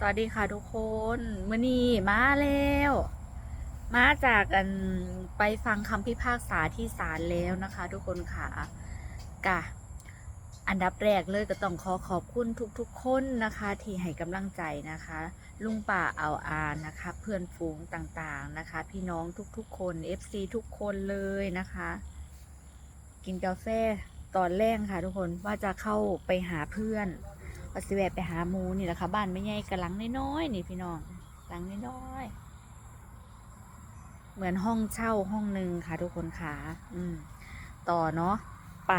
สวัสดีค่ะทุกคนมื่อนี้มาแล้ว มาจากกันไปฟังคำพิพากษาที่ศาลแล้วนะคะ ทุกคนค่ะกะอันดับแรกเลยก็ต้องขอขอบคุณทุกๆคนนะคะ ที่ให้กำลังใจนะคะ ลุงป่าเอาอานนะคะ เพื่อนฝูงต่างๆนะคะ พี่น้องทุกๆคน FC ทุกคนเลยนะคะ กินกาแฟตอนแรกค่ะ ทุกคนว่าจะเข้าไปหาเพื่อน ว่าสิแวะไปหาหมูนี่แหละค่ะ บ้านไม่ใหญ่กับหลังน้อยๆนี่พี่น้องหลังน้อยๆเหมือนห้องเช่าห้องหนึ่งค่ะ ทุกคนค่ะอืม ต่อเนาะไป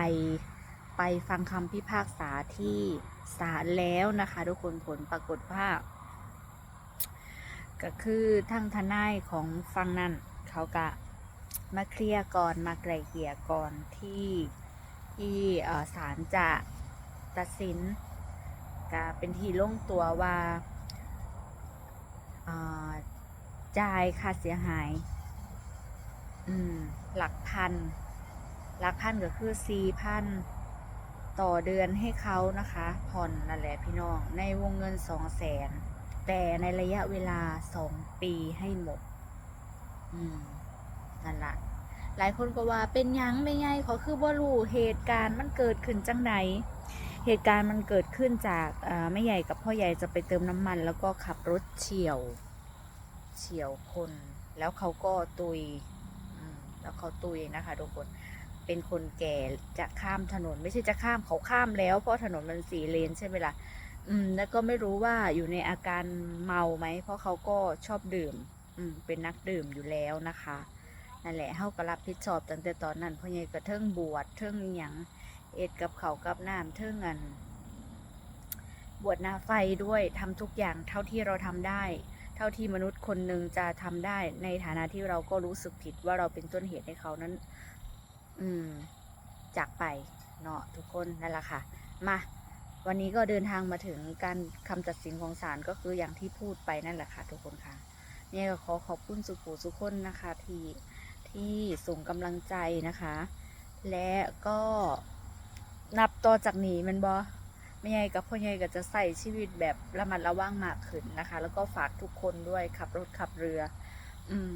ไปฟังคำพิพากษาที่ศาลแล้วนะคะ ทุกคนผลปรากฏว่าก็คือทั้งทนายของฟังนั่นเขากะมาเคลียร์ก่อนมาไกลเกลี่ยก่อนที่ที่ศาลจะตัดสิน ก็เป็นที่ลงตัวว่าจ่ายค่าเสียหาย อืม หลักพัน หลักพันก็คือสี่พันต่อเดือนให้เขานะคะ ผ่อนนั่นแหละพี่น้อง ในวงเงินสองแสน แต่ในระยะเวลาสองปีให้หมด อืมนั่นละหลายคนก็ว่าเป็นยังไม่ไงเขาคือบ่รู้เหตุการณ์มันเกิดขึ้นจังไหน เหตุการณ์มันเกิดขึ้นจากแม่ใหญ่กับพ่อใหญ่จะไปเติมน้ำมัน แล้วก็ขับรถเฉียวเฉียวคน แล้วเขาก็ตุยแล้วเขาตุยนะคะทุกคนเป็นคนแก่จะข้ามถนน ไม่ใช่จะข้ามเขาข้ามแล้ว เพราะถนนมันสีเลนใช่ไหมล่ะอืม แล้วก็ไม่รู้ว่าอยู่ในอาการเมาไหม เพราะเขาก็ชอบดื่ม อืม เป็นนักดื่มอยู่แล้วนะคะ นั่นแหละเฮาก็รับผิดชอบตั้งแต่ตอนนั้นพ่อใหญ่ก็เทิงบวชเทิงอหยัง เอ็ดกับเขากับน้ำเท่างันบวชนาไฟด้วยทำทุกอย่างเท่าที่เราทำได้ เท่าที่มนุษย์คนหนึ่งจะทำได้ ในฐานะที่เราก็รู้สึกผิดว่าเราเป็นต้นเหตุให้เขานั้น อืม จากไปเนาะทุกคนนั่นแหละค่ะ มาวันนี้ก็เดินทางมาถึงการคำตัดสินของศาลก็คืออย่างที่พูดไปนั่นแหละค่ะทุกคนค่ะเนี่ยก็ขอขอบคุณสุภูสุคนนะคะที่ที่ส่งกำลังใจนะคะ และก็ นับต่อจากนี้มันบอไม่ใหญ่กับพ่อใหญ่ก็จะใส่ชีวิตแบบระมัดระวังมากขึ้นนะคะ แล้วก็ฝากทุกคนด้วยขับรถขับเรือ อืม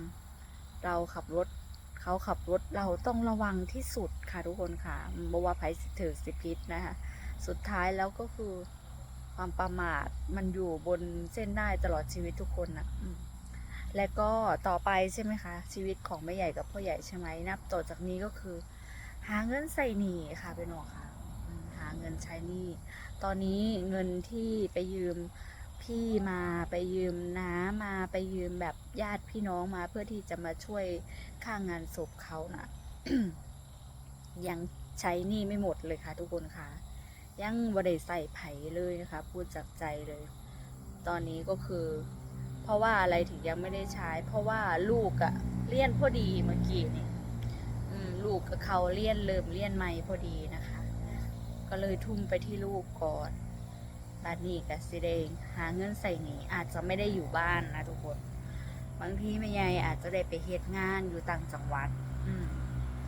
เราขับรถเขาขับรถเราต้องระวังที่สุดค่ะทุกคนค่ะบว่าภัยสิถือสิพิษนะคะสุดท้ายแล้วก็คือความประมาทมันอยู่บนเส้นได้ตลอดชีวิตทุกคนนะและก็ต่อไปใช่ไหมคะ ชีวิตของแม่ใหญ่กับพ่อใหญ่ใช่ไหมนับ ต่อจากนี้ก็คือ หาเงินใส่หนีค่ะเป็นหนอค่ะ เงินใช้หนี้ ตอนนี้เงินที่ไปยืมพี่มาไปยืมน้ามาไปยืมแบบญาติพี่น้องมาเพื่อที่จะมาช่วยค่างานศพเขานะยังใช้หนี้ไม่หมดเลยค่ะทุกคนค่ะ ยังบริใส่ไผ่เลยนะคะ พูดจากใจเลย ตอนนี้ก็คือ เพราะว่าอะไรถึงยังไม่ได้ใช้ เพราะว่าลูกอะเลี่ยนพอดีเมื่อกี้นี่ลูกกับเขาเลี่ยนเริ่มเลี่ยนใหม่พอดี ก็เลยทุ่มไปที่ลูกก่อนบัดนี้กับสิเดงหาเงินใส่หนีอาจจะไม่ได้อยู่บ้านนะทุกคน บางทีแม่ยายอาจจะได้ไปเฮ็ดงานอยู่ต่างจังหวัด อืม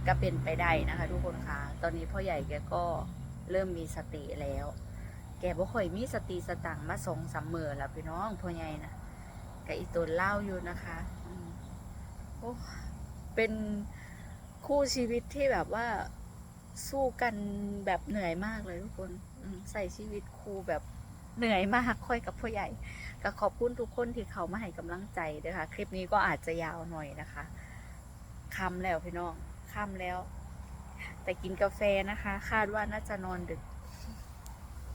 ก็เป็นไปได้นะคะ ทุกคนค่ะ ตอนนี้พ่อใหญ่แกก็เริ่มมีสติแล้ว แกบ่ค่อยมีสติสตังค์มาสองสามมือแล้วพี่น้องพ่อใหญ่นะกับอีตัวเล่าอยู่นะคะอืมโอ้เป็นคู่ชีวิตที่แบบว่า สู้กันแบบเหนื่อยมากเลยทุกคนใส่ชีวิตครูแบบเหนื่อยมากค่อยกับพ่อใหญ่ก็ขอบคุณทุกคนที่เขามาให้กำลังใจด้วยค่ะ คลิปนี้ก็อาจจะยาวหน่อยนะคะค่ำแล้วพี่น้องค่ำแล้ว แต่กินกาแฟนะคะ คาดว่าน่าจะนอนดึก